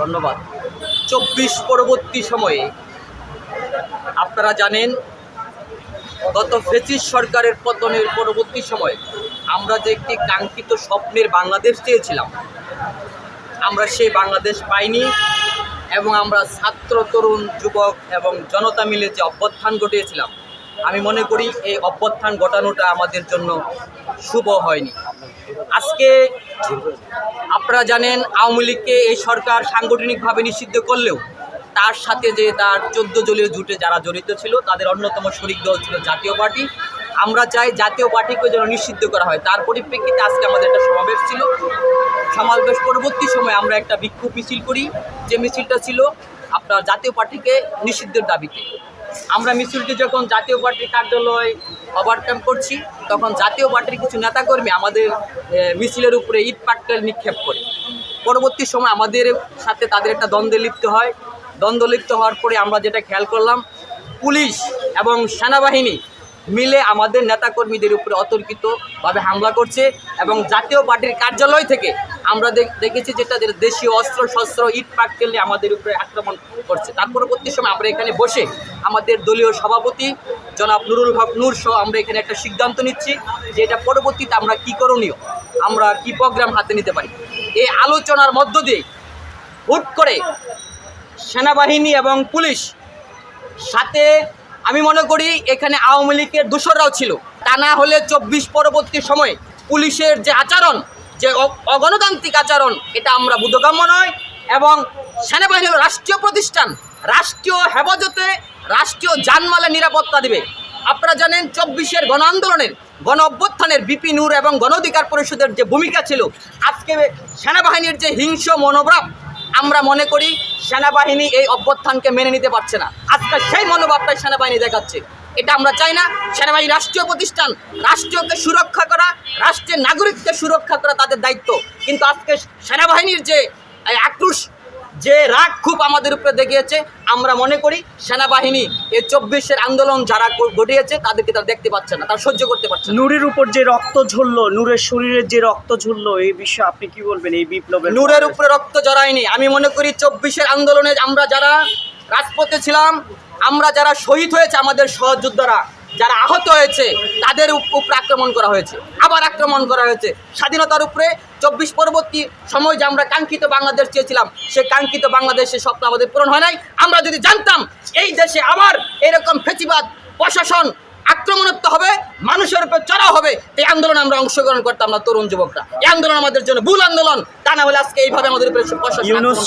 ধন্যবাদ। চব্বিশ পরবর্তী সময়ে আপনারা জানেন, গত ফেসিস সরকারের পতনের পরবর্তী সময়ে আমরা যে একটি কাঙ্ক্ষিত স্বপ্নের বাংলাদেশ চেয়েছিলাম, আমরা সেই বাংলাদেশ পাইনি এবং আমরা ছাত্র, তরুণ, যুবক এবং জনতা মিলে যে অভ্যুত্থান ঘটিয়েছিলাম আমি মনে করি এই অভ্যুত্থান ঘটানোটা আমাদের জন্য শুভ হয়নি। আজকে আপনারা জানেন, আওয়ামী লীগকে এই সরকার সাংগঠনিকভাবে নিষিদ্ধ করলেও তার সাথে যে তার চোদ্দ দলীয় জুটে যারা জড়িত ছিল, তাদের অন্যতম শরিক দল ছিল জাতীয় পার্টি। আমরা চাই জাতীয় পার্টিকে যেন নিষিদ্ধ করা হয়। তার পরিপ্রেক্ষিতে আজকে আমাদের একটা সমাবেশ ছিল। সমাবেশ পরবর্তী সময়ে আমরা একটা বিক্ষোভ মিছিল করি। যে মিছিলটা ছিল আপনার জাতীয় পার্টিকে নিষিদ্ধের দাবিতে। আমরা মিছিলটি যখন জাতীয় পার্টির কার্যালয় ওভারকাম করছি, তখন জাতীয় পার্টির কিছু নেতাকর্মী আমাদের মিছিলের উপরে ইট পাটকেল নিক্ষেপ করে। পরবর্তী সময় আমাদের সাথে তাদের একটা দ্বন্দ্বে লিপ্ত হয়। দ্বন্দ্ব লিপ্ত হওয়ার পরে আমরা যেটা খেয়াল করলাম, পুলিশ এবং সেনাবাহিনী মিলে আমাদের নেতাকর্মীদের উপরে অতর্কিতভাবে হামলা করছে এবং জাতীয় পার্টির কার্যালয় থেকে আমরা দেখ- দেখেছি যে দেশীয় অস্ত্র, শস্ত্র, ইট, পাটকেল নিয়ে আমাদের উপরে আক্রমণ করছে। তার পরবর্তী সময় আমরা এখানে বসে আমাদের দলীয় সভাপতি জনাব নুরুল হক নূর সহ আমরা এখানে একটা সিদ্ধান্ত নিচ্ছি যে এটা পরবর্তীতে আমরা কি করণীয়, আমরা কি প্রোগ্রাম হাতে নিতে পারি। এই আলোচনার মধ্য দিয়ে হুট করে সেনাবাহিনী এবং পুলিশ সাথে আমি মনে করি এখানে আওয়ামী লীগের দূষররাও ছিল। তা না হলে চব্বিশ পরবর্তী সময়ে পুলিশের যে আচরণ যে অগণতান্ত্রিক আচরণ, এটা আমরা বোধগম্য নয়। এবং সেনাবাহিনী রাষ্ট্রীয় প্রতিষ্ঠান, রাষ্ট্রীয় হেফাজতে রাষ্ট্রীয় জানমালের নিরাপত্তা দিবে। আপনারা জানেন, চব্বিশের গণ আন্দোলনের, গণ অভ্যুত্থানের বিপি নূর এবং গণ অধিকার পরিষদের যে ভূমিকা ছিল, আজকে সেনাবাহিনীর যে হিংস্র মনোভাব, আমরা মনে করি সেনাবাহিনী এই অভ্যুত্থানকে মেনে নিতে পারছে না। আজকে সেই মনোভাবটাই সেনাবাহিনী দেখাচ্ছে। এটা আমরা চাই না। সেনাবাহিনী রাষ্ট্রীয় প্রতিষ্ঠান রাষ্ট্রকে সুরক্ষা করা রাষ্ট্রের নাগরিককে সুরক্ষা করা তাদের দায়িত্ব। কিন্তু আজকে সেনাবাহিনীর যে আক্রোশ যে রাগ খুব আমাদের উপরে দেখিয়েছে আমরা মনে করি সেনাবাহিনী এই চব্বিশের আন্দোলন যারা ঘটিয়েছে তাদেরকে তারা দেখতে পাচ্ছে না তারা সহ্য করতে পারছে নূরের উপর যে রক্ত ঝরলো নূরের শরীরে যে রক্ত ঝরলো এই বিষয়ে আপনি কি বলবেন এই বিপ্লবের নূরের উপরে রক্ত জড়ায়নি। আমি মনে করি চব্বিশের আন্দোলনে আমরা যারা রাজপথে ছিলাম, আমরা যারা শহীদ হয়েছে আমাদের সহযোদ্ধারা, যারা আহত হয়েছে, তাদের উপ- উপরে আক্রমণ করা হয়েছে, আবার আক্রমণ করা হয়েছে। স্বাধীনতার উপরে চব্বিশ পরবর্তী সময় যে আমরা কাঙ্ক্ষিত বাংলাদেশ চেয়েছিলাম সে কাঙ্ক্ষিত বাংলাদেশের স্বপ্ন আমাদের পূরণ হয় নাই। আমরা যদি জানতাম, এই দেশে আবার এরকম ফেচিবাদ প্রশাসন আক্রমণাত্ম হবে মানুষের উপর চড়াও হবে। এই আন্দোলনে আমরা অংশগ্রহণ করতাম না তরুণ যুবকরা। এই আন্দোলন আমাদের জন্য ভুল আন্দোলন। তা না হলে আজকে এইভাবে আমাদের উপরে ইউনুস।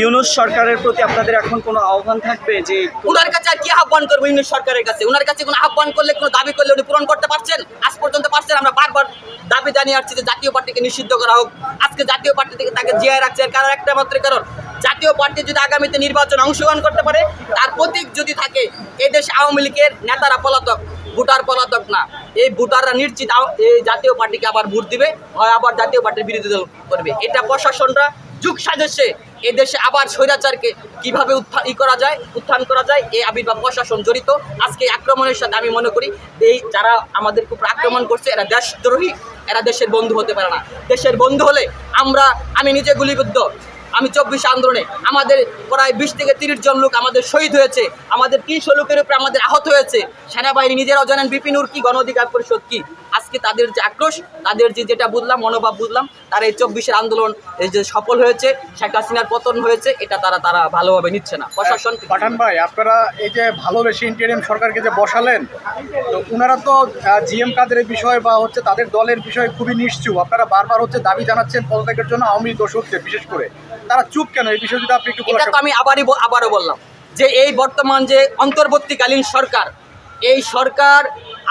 ইউনুস সরকারের প্রতি আপনাদের এখন কোনো আহ্বান থাকবে যে উনার কাছে আর কি আহ্বান করব ইউনিট সরকারের কাছে? উনার কাছে কোনো আহ্বান করলে কোনো দাবি করলে উনি পূরণ করতে পারছেন? আজ পর্যন্ত পারছেন? আমরা বারবার দাবি জানিয়ে আসছি যে জাতীয় পার্টিকে নিষিদ্ধ করা হোক। আজকে জাতীয় পার্টি থেকে তাকে জিয়ায় রাখছে এর কারণ একটা মাত্র কারণ। জাতীয় পার্টি যদি আগামীতে নির্বাচন অংশগ্রহণ করতে পারে তার প্রতীক যদি থাকে এদেশ আওয়ামী লীগের নেতারা পলাতক। ভোটার পলাতক না। এই ভোটাররা নিশ্চিত এই জাতীয় পার্টিকে আবার ভোট দিবে, হয় আবার জাতীয় পার্টির বিরোধী দল করবে। এটা প্রশাসনরা যুগ সাজেছে। এদেশে আবার স্বৈরাচারকে কীভাবে উত্থান ই করা যায়, উত্থান করা যায় এই আবির্ভাব প্রশাসন জড়িত। আজকে আক্রমণের সাথে আমি মনে করি, এই যারা আমাদের উপর আক্রমণ করছে, এরা দেশদ্রোহী, এরা দেশের বন্ধু হতে পারে না। দেশের বন্ধু হলে আমরা আমি নিজে গুলিবিদ্ধ। আমি চব্বিশ আন্দোলনে আমাদের প্রায় বিশ থেকে তিরিশ জন লোক আমাদের শহীদ হয়েছে। আমাদের তিনশো লোকের উপরে আমাদের আহত হয়েছে। সেনাবাহিনী নিজেরাও জানেন বিপিনুর কি গণ অধিকার পরিষদ কি? আজকে তাদের যে আক্রোশ, তাদের যে যেটা বুঝলাম, মনোভাব বুঝলাম, তারা এই চব্বিশের আন্দোলন এই যে সফল হয়েছে, শেখ হাসিনার পতন হয়েছে, এটা তারা তারা ভালোভাবে নিচ্ছে না। প্রশাসন পাঠান ভাই, আপনারা এই যে ভালোবেসে ইন্টারিয়াম সরকারকে যে বসালেন, তো ওনারা তো জিএম কাদের বিষয় বা হচ্ছে তাদের দলের বিষয়ে খুবই নিশ্চুপ। আপনারা বারবার হচ্ছে দাবি জানাচ্ছেন পদত্যাগের জন্য আওয়ামী দোষকদের বিশেষ করে। তারা চুপ কেন? এই বিষয়ে যদি আপনি একটু এটা তো আমি আবারই আবারও বললাম যে এই বর্তমান যে অন্তর্বর্তীকালীন সরকার এই সরকার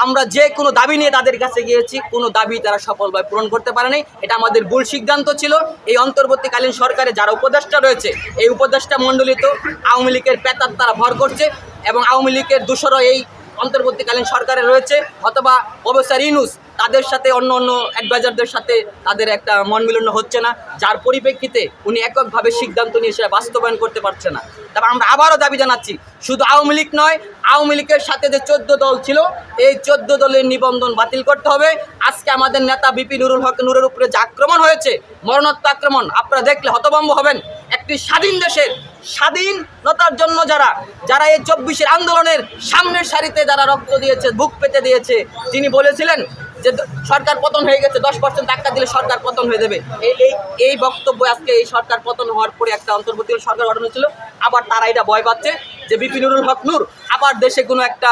আমরা যে কোনো দাবি নিয়ে তাদের কাছে গিয়েছি কোনো দাবি তারা সফলভাবে পূরণ করতে পারেনি এটা আমাদের ভুল সিদ্ধান্ত ছিল। এই অন্তর্বর্তীকালীন সরকারে যারা উপদেষ্টা রয়েছে এই উপদেষ্টা মণ্ডলিত আওয়ামী লীগের পেতার তারা ভর করছে এবং আওয়ামী লীগের দূষরও এই অন্তর্বর্তীকালীন সরকারে রয়েছে। অথবা প্রফেসর ইনুস তাদের সাথে, অন্য অন্য অ্যাডভাইজারদের সাথে তাদের একটা মন মিলন হচ্ছে না। যার পরিপ্রেক্ষিতে উনি এককভাবে সিদ্ধান্ত নিয়ে সেটা বাস্তবায়ন করতে পারছে না। তবে আমরা আবারও দাবি জানাচ্ছি, শুধু আওয়ামী লীগ নয়, আওয়ামী লীগের সাথে যে চোদ্দ দল ছিল, এই চোদ্দ দলের নিবন্ধন বাতিল করতে হবে। আজকে আমাদের নেতা বিপি নুরুল হক নূরের উপরে যে আক্রমণ হয়েছে মরণাত্মক আক্রমণ আপনারা দেখলে হতভম্ব হবেন। একটি স্বাধীন দেশের স্বাধীনতার জন্য যারা যারা এই চব্বিশের আন্দোলনের সামনের সারিতে যারা রক্ত দিয়েছে, বুক পেতে দিয়েছে, তিনি বলেছিলেন যে সরকার পতন হয়ে গেছে, দশ পার্সেন্ট টাকা দিলে সরকার পতন হয়ে যাবে। এই এই এই বক্তব্য আজকে এই সরকার পতন হওয়ার পরে একটা অন্তর্বর্তী সরকার গঠন হয়েছিল। আবার তারা এটা ভয় পাচ্ছে যে বিপিনুরুল হক নূর আবার দেশে কোনো একটা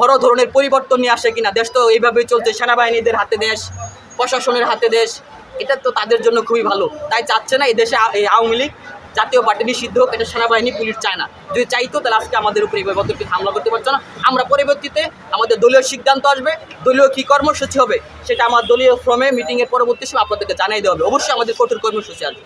বড় ধরনের পরিবর্তন নিয়ে আসে কিনা। দেশ তো এইভাবেই চলছে, সেনাবাহিনীদের হাতে দেশ, প্রশাসনের হাতে দেশ। এটা তো তাদের জন্য খুবই ভালো। তাই চাচ্ছে না এই দেশে এই আওয়ামী লীগ জাতীয় পার্টি নিষিদ্ধ হোক, এটা সেনাবাহিনী, পুলিশ চায় না। যদি চাইতো, তাহলে আজকে আমাদের উপরে এভাবে হামলা করতে পারছ না। আমরা পরবর্তীতে আমাদের দলীয় সিদ্ধান্ত আসবে, দলীয় কী কর্মসূচি হবে, সেটা আমার দলীয় ফ্রমে মিটিংয়ের পরবর্তী সময় আপনাদেরকে জানাই দেওয়া হবে। অবশ্যই আমাদের কঠোর কর্মসূচি আসবে।